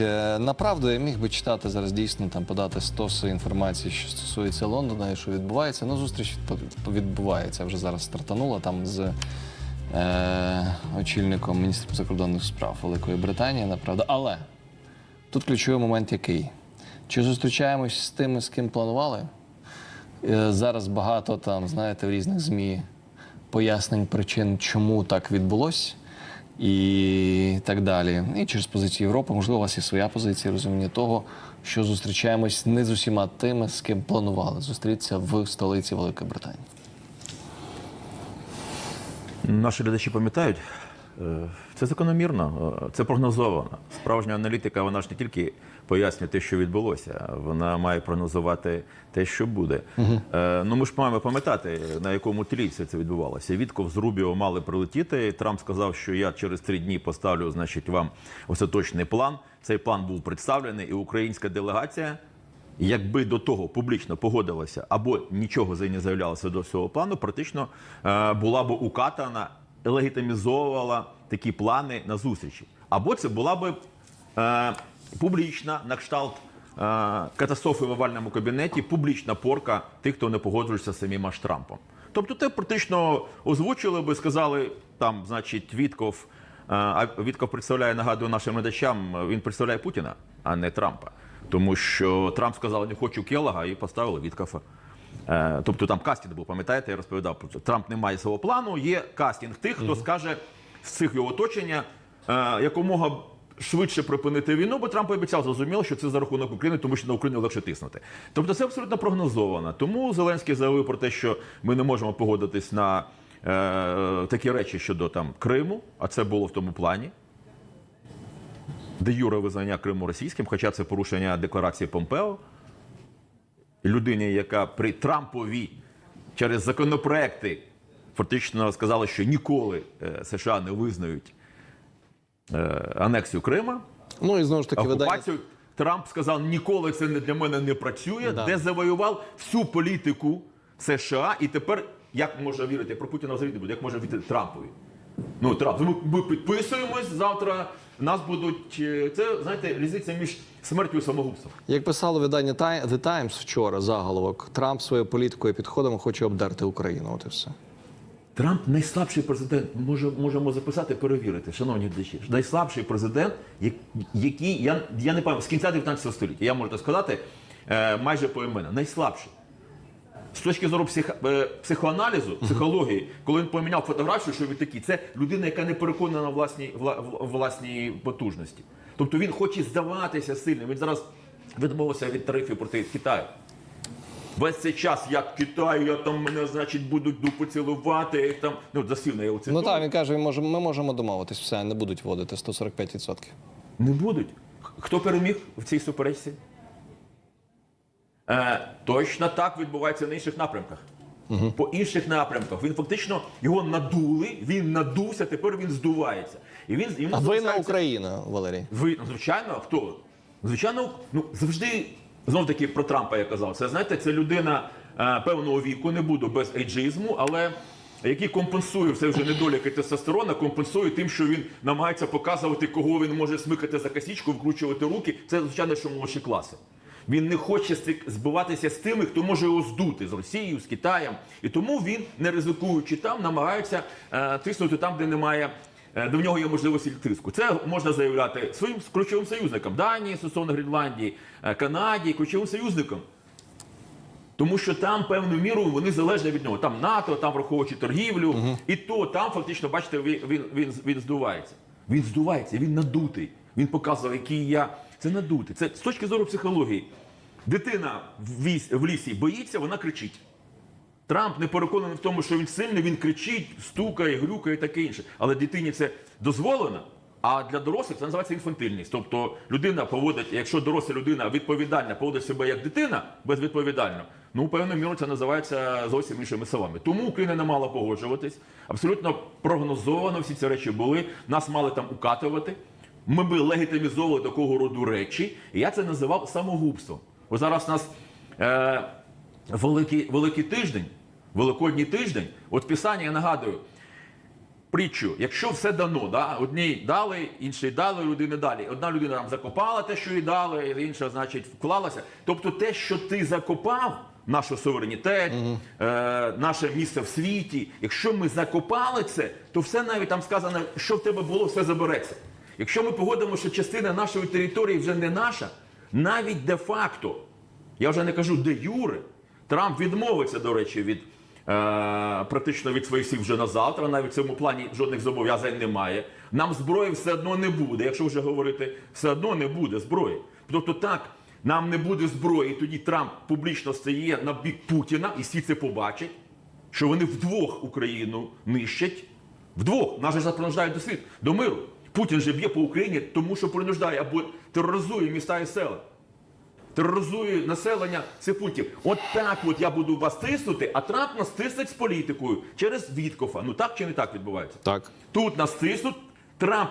Е, Направду я міг би читати зараз дійсно там подати стоси інформації, що стосується Лондона і що відбувається. Ну, зустріч відбувається вже зараз стартанула там з е, очільником міністром закордонних справ Великої Британії, направду. Але тут ключовий момент який? Чи зустрічаємось з тими, з ким планували? Е, Зараз багато там, знаєте, в різних ЗМІ пояснень причин, чому так відбулось. І так далі. І через позицію Європи, можливо, у вас є своя позиція розуміння того, що зустрічаємось не з усіма тими, з ким планували зустрітися в столиці Великої Британії. Наші глядачі пам'ятають, е, це закономірно, е, це прогнозовано. Справжня аналітика, вона ж не тільки пояснює те, що відбулося, вона має прогнозувати те, що буде. Е, Ну ми ж маємо пам'ятати, на якому тлі все це відбувалося. Вітков з Рубіо мали прилетіти. Трамп сказав, що я через три дні поставлю, значить, вам остаточний план. Цей план був представлений, і українська делегація. Якби до того публічно погодилася або нічого не заявлялося до цього плану, практично е, була б укатана, легітимізовувала такі плани на зустрічі. Або це була б е, публічна на кшталт е, катастрофи в овальному кабінеті, публічна порка тих, хто не погоджується з самим аж Трампом. Тобто, те практично озвучили би, сказали там, значить, Вітков. е, А Вітков представляє, нагадую нашим глядачам, він представляє Путіна, а не Трампа. Тому що Трамп сказав, не хочу Келлога, і поставили Віткофа. Е, Тобто там кастинг був, пам'ятаєте, я розповідав про це. Трамп не має свого плану, є кастинг тих, хто скаже з цих його оточення якомога швидше припинити війну, бо Трамп обіцяв зрозуміло, що це за рахунок України, тому що на Україну легше тиснути. Тобто це абсолютно прогнозовано. Тому Зеленський заявив про те, що ми не можемо погодитись на е, такі речі щодо там Криму, а це було в тому плані де юре визнання Криму російським, хоча це порушення декларації Помпео. Людині, яка при Трампові через законопроекти фактично сказала, що ніколи е, США не визнають анексію Крима, Ну і знову ж таки видання. Трамп сказав, ніколи це не для мене не працює, Да. де завоював всю політику США, і тепер як можна вірити, про Путіна взагалі не буде, як можна вірити Трампові? Ну, Трамп, ми, ми підписуємось завтра. Нас будуть. е, Це знаєте, різниця між смертю і самогубством. Як писало видання The Times вчора, заголовок, Трамп своєю політикою і підходом хоче обдерти Україну. От і все. Трамп найслабший президент. Може, можемо записати, перевірити, шановні глядачі. Найслабший президент, який я, я не пам'ятаю, з кінця 19 століття, я можу так сказати, е, майже поіменно. Найслабший. З точки зору псих, е, психоаналізу, психології, коли він поміняв фотографію, що він такий, це людина, яка не переконана в власній, власній потужності. Тобто він хоче здаватися сильним. Він зараз відмовився від тарифів проти Китаю. Весь цей час, як Китай, я там мене, значить, будуть дупу цілувати, я їх там ну засильно я оце. Ну так, він каже, ми можемо, ми можемо домовитись, все, не будуть вводити 145%. Не будуть. Хто переміг в цій суперечці? Е, точно так відбувається на інших напрямках. По інших напрямках. Він фактично його надули, він надувся, тепер він здувається. І він, йому А винна залишається- Україна, Валерій. Ви, ну, звичайно, хто? Звичайно, ну завжди знов таки про Трампа я казав. Це знаєте, це людина е, певного віку, не буду без ейджизму, але який компенсує все вже недоліки тестостерона, компенсує тим, що він намагається показувати, кого він може смикати за косічку, вкручувати руки. Це звичайно, що молодші класи. Він не хоче збиватися з тими, хто може його здути з Росією, з Китаєм. І тому він, не ризикуючи там, намагається е, тиснути там, де немає До нього є можливості тиску. Це можна заявляти своїм ключовим союзникам Данії, стосовно Гренландії, е, Канаді, ключовим союзникам. Тому що там певною мірою вони залежні від нього. Там НАТО, там враховуючи торгівлю, і то там фактично, бачите, він, він, він, він здувається. Він здувається, він надутий. Він показує, який я. Це надутий. Це з точки зору психології. Дитина в лісі боїться, вона кричить. Трамп не переконаний в тому, що він сильний, він кричить, стукає, грюкає і таке інше. Але дитині це дозволено. А для дорослих це називається інфантильність. Тобто людина поводить, якщо доросла людина відповідальна, поводить себе як дитина безвідповідально, ну певною мірою це називається зовсім іншими словами. Тому Україна не мала погоджуватись. Абсолютно прогнозовано всі ці речі були. Нас мали там укатувати. Ми би легітимізовували такого роду речі. І я це називав самогубством. Бо зараз у нас. Е, Великий, великий тиждень, Великодній тиждень. От Писання, я нагадую, притчу. Якщо все дано, да, одній дали, іншій дали, людини далі. Одна людина нам закопала те, що їй дали, інша, значить, вклалася. Тобто те, що ти закопав, наш суверенітет, е, наше місце в світі, якщо ми закопали це, то все навіть там сказано, що в тебе було, все забереться. Якщо ми погодимо, що частина нашої території вже не наша, навіть де-факто, я вже не кажу де юре, Трамп відмовиться, до речі, від практично від своїх сил вже на завтра. Навіть в цьому плані жодних зобов'язань немає. Нам зброї все одно не буде. Якщо вже говорити, все одно не буде зброї. Тобто так. Нам не буде зброї, тоді Трамп публічно стає на бік Путіна, і всі це побачать, що вони вдвох Україну нищать. Вдвох нас же запронуждають до світ, до миру. Путін же б'є по Україні, тому що принуждає або тероризує міста і села тероризує населення цих пунктів. От так от я буду вас тиснути, а Трамп нас тиснить з політикою через Віткофа. Ну так чи не так відбувається? Так. Тут нас тиснуть. Трамп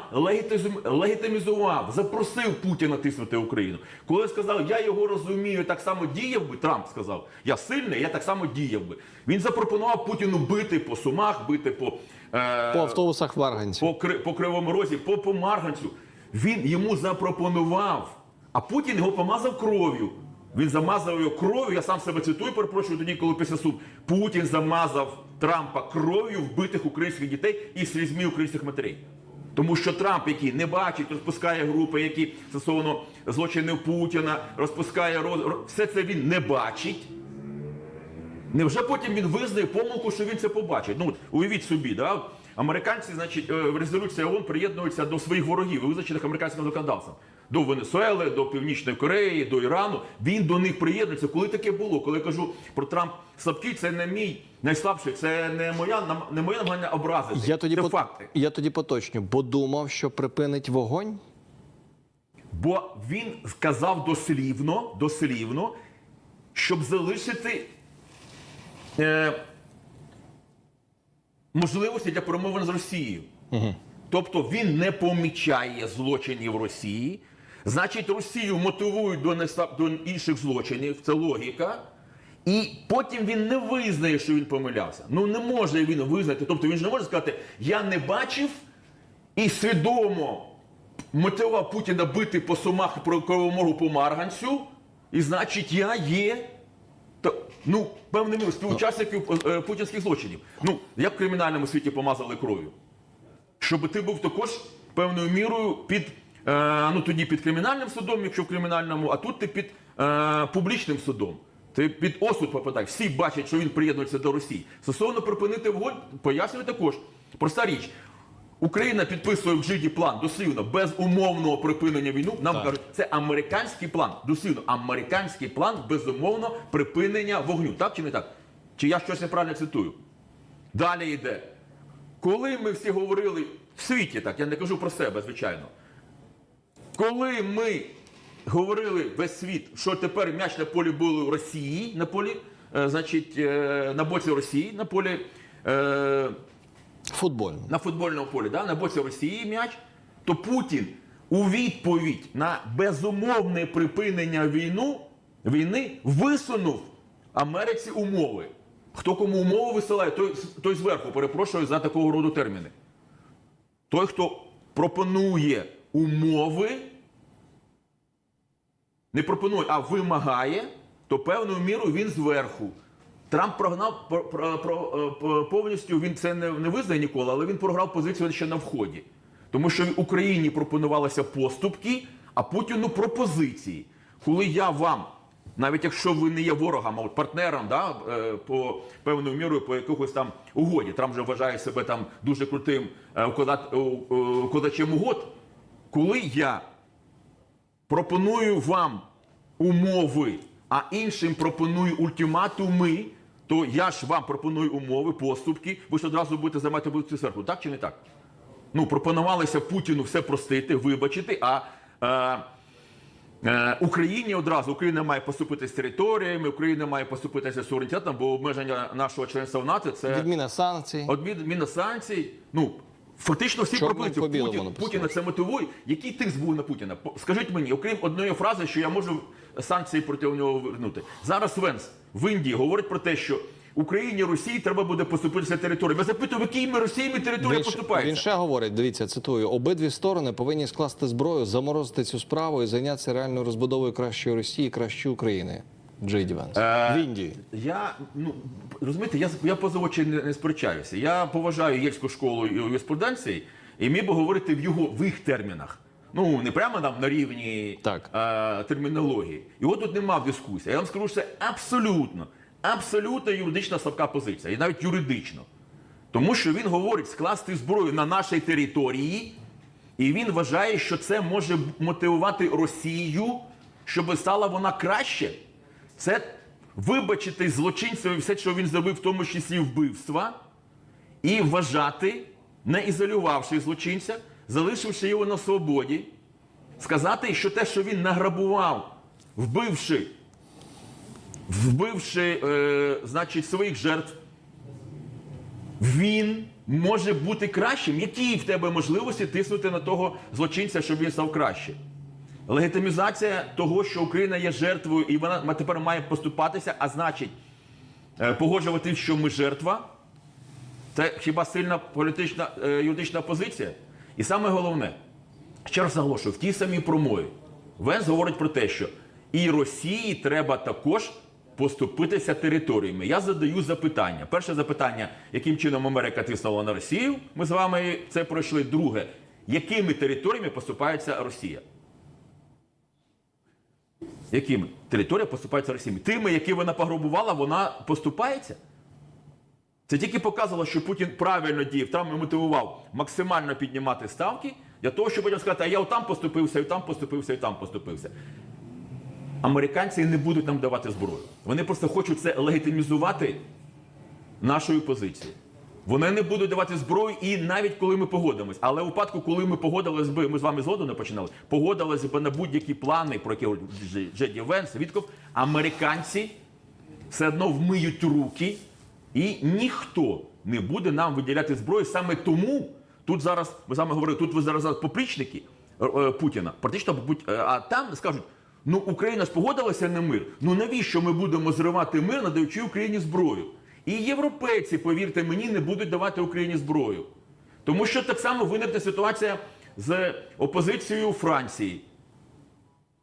легітимізував, запросив Путіна тиснути Україну. Коли сказав, я його розумію, так само діяв би. Трамп сказав, я сильний, я так само діяв би. Він запропонував Путіну бити по сумах, бити по, е, По автобусах в Арганці. по, по Кривому Розі, по, по Марганцю. Він йому запропонував, а Путін його помазав кров'ю. Він замазав його кров'ю, я сам себе цитую, перепрошую, тоді, коли після суд. Путін замазав Трампа кров'ю вбитих українських дітей і слізьми українських матерей. Тому що Трамп, який не бачить, розпускає групи, які стосовно злочинів Путіна, розпускає роз... все це він не бачить. Невже потім він визнає помилку, що він це побачить? Ну, уявіть собі, да? американці, значить, е, в резолюції ООН приєднуються до своїх ворогів, визначених американським законодавством. До Венесуели, до Північної Кореї, до Ірану. Він до них приєднується. Коли таке було? Коли я кажу про Трамп слабкий, це не мій найслабший, це не моя не моє намагання образити. Я тоді, це по- факти. я тоді поточню, бо думав, що припинить вогонь. Бо він сказав дослівно, дослівно, щоб залишити е, можливості для перемовин з Росією. Тобто він не помічає злочинів Росії. Значить, Росію мотивують до, до інших злочинів, це логіка. І потім він не визнає, що він помилявся. Ну не може він визнати. Тобто він ж не може сказати, я не бачив і свідомо мотивував Путіна бити по сумах про Кривомору по Марганцю, і значить я є. Ну, певним мірою, співучасників е, путінських злочинів. Ну, як в кримінальному світі помазали кров'ю. Щоб ти був також певною мірою під, е, ну тоді під кримінальним судом, якщо в кримінальному, а тут ти під е, публічним судом. Ти під осуд попадаєш. Всі бачать, що він приєднується до Росії. Стосовно припинити вогонь, пояснюю також. Проста річ. Україна підписує в Джиді план дослівно безумовного припинення війни. Нам Так. кажуть, це американський план. Дослівно, американський план безумовно припинення вогню. Так чи не так? Чи я щось неправильно цитую? Далі йде. Коли ми всі говорили в світі, так я не кажу про себе, звичайно. Коли ми говорили весь світ, що тепер м'яч на полі були у Росії, на полі, е, значить, е, на боці Росії, на полі. Е, на футбольному полі, да, на боці Росії м'яч, то Путін у відповідь на безумовне припинення війну, війни висунув Америці умови. Хто кому умови висилає, той, той зверху, перепрошую за такого роду терміни. Той, хто пропонує умови, не пропонує, а вимагає, то певною мірою він зверху. Трамп прогнав про, про, про, е, повністю, він це не, не визнає ніколи, але він програв позицію ще на вході. Тому що в Україні пропонувалися поступки, а Путіну пропозиції. Коли я вам, навіть якщо ви не є ворогом, а партнером, да, е, по певною мірою по якихось там угоді, Трамп вже вважає себе там дуже крутим е, укладачем угод, коли я пропоную вам умови, а іншим пропоную ультиматуми, то я ж вам пропоную умови, поступки, ви ж одразу будете займати будете зверху, так чи не так? Ну, пропонувалося Путіну все простити, вибачити, а е, е, Україні одразу Україна має поступитися територіями, Україна має поступитися суверенітетом, бо обмеження нашого членства в НАТО це Відміна санкцій. Відміна санкцій. Ну фактично всі по Путін. Путіна це мотивує. Який тиск був на Путіна? Скажіть мені, окрім одної фрази, що я можу санкції проти нього вернути. Зараз Венс в Індії говорить про те, що Україні, Росії треба буде поступитися територіями. Я запитую, якими Росіями території Він, поступаються? він ще говорить, дивіться, цитую: обидві сторони повинні скласти зброю, заморозити цю справу і зайнятися реальною розбудовою кращої Росії, кращої України. Джей Ді Венс. Е, В Індії. Я ну розумієте, я я поза очі не, не сперечаюся. Я поважаю Єльську школу юриспруденції і міг би говорити в його в їх термінах. Ну не прямо там на рівні Так. е, термінології. Його тут нема в дискусії. Я вам скажу, що це абсолютно, абсолютно юридична слабка позиція, і навіть юридично. Тому що він говорить скласти зброю на нашій території, і він вважає, що це може мотивувати Росію, щоб стала вона краще. Це вибачити злочинцеві все, що він зробив, в тому числі вбивства, і вважати, не ізолювавши злочинця, залишивши його на свободі, сказати, що те, що він награбував, вбивши, вбивши е, значить, своїх жертв, він може бути кращим. Які в тебе можливості тиснути на того злочинця, щоб він став краще? Легітимізація того, що Україна є жертвою, і вона тепер має поступатися, а значить, е, погоджувати, що ми жертва. Це хіба сильна політична е, юридична позиція? І саме головне, ще раз наголошую, в тій самій промові Венс говорить про те, що і Росії треба також поступитися територіями. Я задаю запитання. Перше запитання, яким чином Америка тиснула на Росію? Ми з вами це пройшли. Друге, якими територіями поступається Росія? Якими? Територія поступається Росії. Тими, які вона пограбувала, вона поступається. Це тільки показувало, що Путін правильно діяв, там і мотивував максимально піднімати ставки для того, щоб потім сказати, а я там поступився, і там поступився, і там поступився. Американці не будуть нам давати зброю. Вони просто хочуть це легітимізувати нашою позицією. Вони не будуть давати зброю, і навіть коли ми погодимось. Але у випадку, коли ми погодились би, ми з вами згоду не починали, погодились би на будь-які плани, про які Джеді Венс, Вітков, американці все одно вмиють руки, і ніхто не буде нам виділяти зброю. Саме тому тут зараз ми з вами говорили, тут ви зараз поплічники е, е, Путіна, практично е, а там скажуть. Ну, Україна ж погодилася на мир. Ну навіщо ми будемо зривати мир, надаючи Україні зброю? І європейці, повірте мені, не будуть давати Україні зброю. Тому що так само виникне ситуація з опозицією у Франції.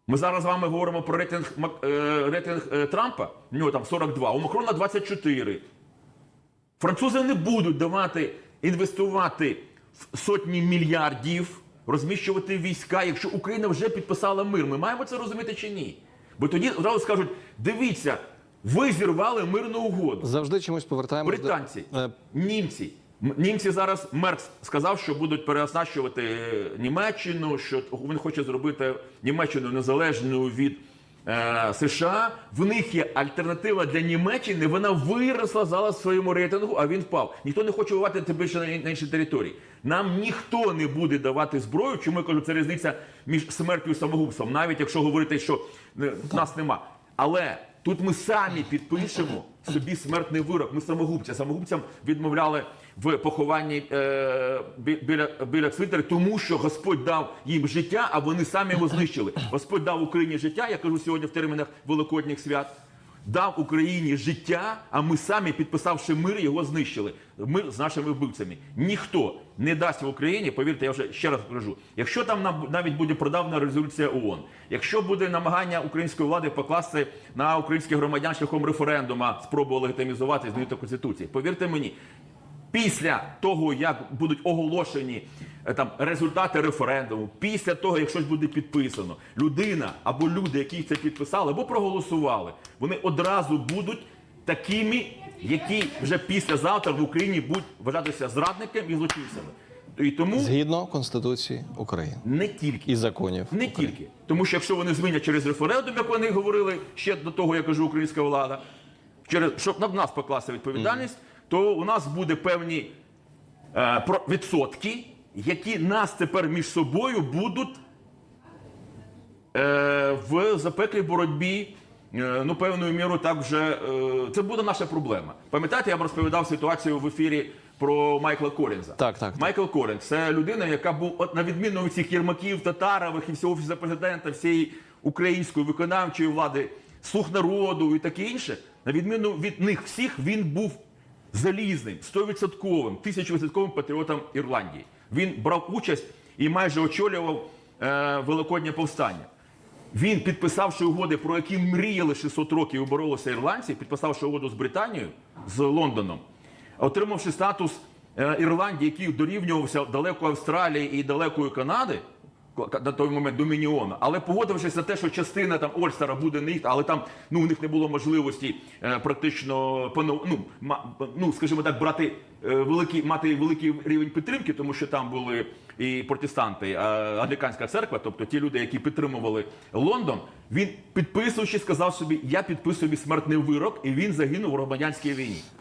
Ми зараз з вами говоримо про рейтинг, е, рейтинг е, Трампа. У нього там 42, у Макрона 24. Французи не будуть давати інвестувати в сотні мільярдів, розміщувати війська, якщо Україна вже підписала мир. Ми маємо це розуміти чи ні? Бо тоді одразу скажуть: дивіться, ви зірвали мирну угоду. Завжди чомусь повертаємось Британці, до Е, німці. Німці зараз Мерц сказав, що будуть переоснащувати е, Німеччину, що він хоче зробити Німеччину незалежною від е, США. В них є альтернатива для Німеччини. Вона виросла зараз в своєму рейтингу, а він впав. Ніхто не хоче воювати тим більше на, на іншій території. Нам ніхто не буде давати зброю. Чому я кажу, це різниця між смертю і самогубством, навіть якщо говорити, що е, нас нема. Але тут ми самі підпишемо собі смертний вирок. Ми самогубця. Самогубцям відмовляли в похованні е, бі- біля, біля свитери, тому що Господь дав їм життя, а вони самі його знищили. Господь дав Україні життя, я кажу сьогодні в термінах Великодніх свят. Дав Україні життя, а ми самі, підписавши мир, його знищили. Мир з нашими вбивцями. Ніхто не дасть в Україні, повірте, я вже ще раз кажу, якщо там навіть буде продавна резолюція ООН, якщо буде намагання української влади покласти на українських громадян шляхом референдума спробу легітимізувати змінити конституції, повірте мені, після того, як будуть оголошені е, там результати референдуму, після того, як щось буде підписано, людина або люди, які це підписали, або проголосували, вони одразу будуть такими, які вже післязавтра в Україні будуть вважатися зрадниками і злочинцями. І тому згідно Конституції України не тільки і законів. не тільки. Тому що якщо вони змінять через референдум, як вони говорили ще до того, як кажу, українська влада, через щоб на нас покласти відповідальність, то у нас буде певні е, відсотки, які нас тепер між собою будуть е, в запеклій боротьбі. е, Ну, певною мірою, так вже це буде наша проблема. Пам'ятаєте, я вам розповідав ситуацію в ефірі про Майкла Корінза. Так, так, так. Майкл Корінз це людина, яка був от на відміну від цих Єрмаків, Татарових і всього офісу президента, всієї української виконавчої влади слух народу і таке інше, на відміну від них всіх, він був залізним, 100%, 1000% патріотом Ірландії. Він брав участь і майже очолював е, Великоднє повстання. Він, підписавши угоди, про які мріяли 600 років і боролися ірландці, підписавши угоду з Британією, з Лондоном, отримавши статус е, Ірландії, який дорівнювався далеко Австралії і далекої Канади, на той момент Домініона, але погодившись на те, що частина там Ольстера буде не їх, але там ну, у них не було можливості е, практично пано- ну, ма- ну, скажімо так, брати е, великий, мати великий рівень підтримки, тому що там були і протестанти, а англіканська церква, тобто ті люди, які підтримували Лондон, він підписуючи, сказав собі, я підписую смертний вирок, і він загинув у громадянській війні.